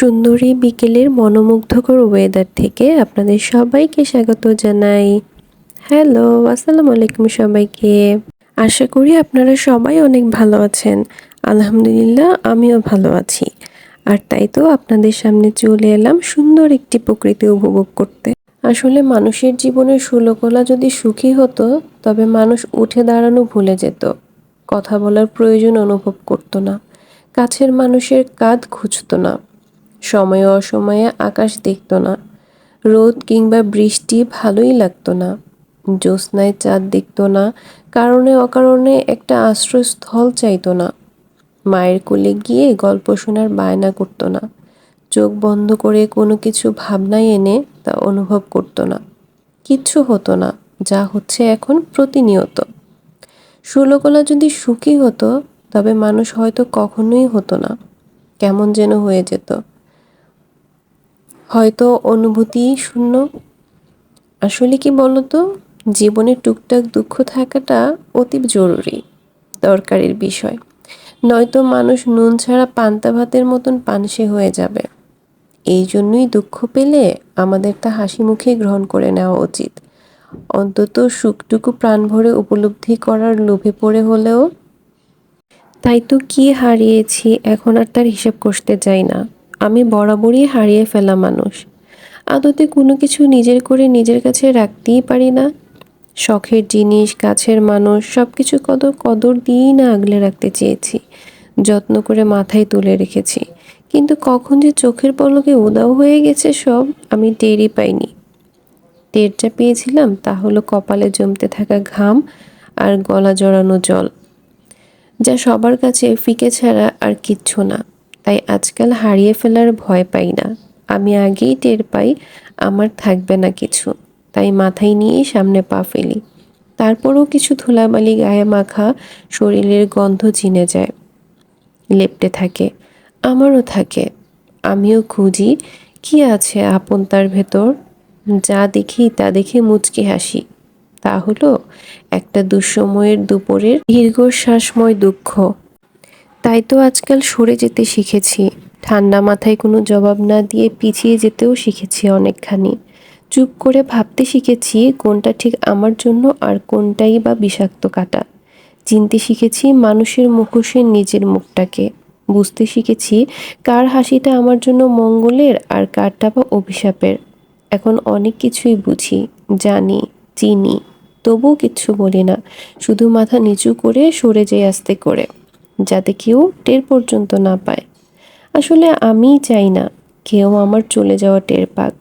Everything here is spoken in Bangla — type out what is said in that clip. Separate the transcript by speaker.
Speaker 1: সুন্দরী বিকেলের মনোমুগ্ধকর ওয়েদার থেকে আপনাদের সবাইকে স্বাগত জানাই। হ্যালো আসসালামু আলাইকুম সবাইকে। আশা করি আপনারা সবাই অনেক ভালো আছেন। আলহামদুলিল্লাহ, আমিও ভালো আছি। আর তাই তো আপনাদের সামনে চলে এলাম সুন্দর একটি প্রকৃতি উপভোগ করতে। আসলে মানুষের জীবনের সুলকলা যদি সুখী হতো, তবে মানুষ উঠে দাঁড়ানো ভুলে যেত। কথা বলার প্রয়োজন অনুভব করতো না। কাছের মানুষের কাঁধ খুঁজতো না। সময়ে অসময়ে আকাশ দেখতো না। রোদ কিংবা বৃষ্টি ভালোই লাগতো না। জ্যোৎস্নায় চাঁদ দেখতো না, কারণে অকারণে একটা আশ্রয়স্থল চাইতো না। মায়ের কোলে গিয়ে গল্প শোনার বায়না করতো না। চোখ বন্ধ করে কোনো কিছু ভাবনায় এনে তা অনুভব করতো না। কিচ্ছু হতো না, যা হচ্ছে এখন প্রতিনিয়ত। সুলকলা যদি সুখী হতো, তবে মানুষ হয়তো কখনোই হতো না। কেমন যেন হয়ে যেত। হয়তো অনুভূতি শূন্য। আসলে কি বলতো? জীবনে টুকটাক দুঃখ থাকাটা অতি জরুরি, দরকারের বিষয়। নয়তো মানুষ নুন ছাড়া পান্তা ভাতের মতন পানসে হয়ে যাবে। এই জন্যই দুঃখ পেলে আমাদের তা হাসি মুখে গ্রহণ করে নেওয়া উচিত। অন্তত সুখটুকু প্রাণ ভরে উপলব্ধি করার লোভে পড়ে হলেও। তাই তো কি হারিয়েছি, এখন আর তার হিসাব কষতে যাই না। আমি বরাবরই হারিয়ে ফেলা মানুষ। আদতে কোনো কিছু নিজের করে নিজের কাছে রাখতেই পারি না। শখের জিনিস কাছের মানুষ সব কিছু কদর কদর দিয়েই না আগলে রাখতে চেয়েছি। যত্ন করে মাথায় তুলে রেখেছি। কিন্তু কখন যে চোখের পলকে উদাও হয়ে গেছে সব আমি টেরই পাইনি। টের যা পেয়েছিলাম তা হলো কপালে জমতে থাকা ঘাম আর গলা জড়ানো জল। যা সবার কাছে ফিকে ছাড়া আর কিচ্ছু না। তাই আজকাল হারিয়ে ফেলার ভয় পাই না। আমি আগেই টের পাই আমার থাকবে না কিছু, তাই মাথায় নিয়েই সামনে পা ফেলি। তারপরও কিছু ধুলাবালি গায়ে মাখা শরীরের গন্ধ চিনে যায়। লেপটে থাকে, আমারও থাকে। আমিও খুঁজি, কি আছে আপন তার ভেতর? যা দেখি তা দেখে মুচকি হাসি। তা হলো, একটা দুঃসময়ের দুপুরের দীর্ঘশ্বাসময় দুঃখ। তাই তো আজকাল সরে যেতে শিখেছি। ঠান্ডা মাথায় কোনো জবাব না দিয়ে পিছিয়ে যেতেও শিখেছি অনেকখানি। চুপ করে ভাবতে শিখেছি কোনটা ঠিক আমার জন্য আর কোনটাই বা বিষাক্ত কাটা। চিনতে শিখেছি মানুষের মুখোশের নিজের মুখটাকে। বুঝতে শিখেছি কার হাসিটা আমার জন্য মঙ্গলের আর কারটা বা অভিশাপের। এখন অনেক কিছুই বুঝি, জানি, চিনি, তবুও কিচ্ছু বলি না। শুধু মাথা নিচু করে সরে যাই আসতে করে। যাতে কেউ টের পর্যন্ত না পায়। আসলে আমি চাই না কেউ আমার চলে যাওয়া টের পাক।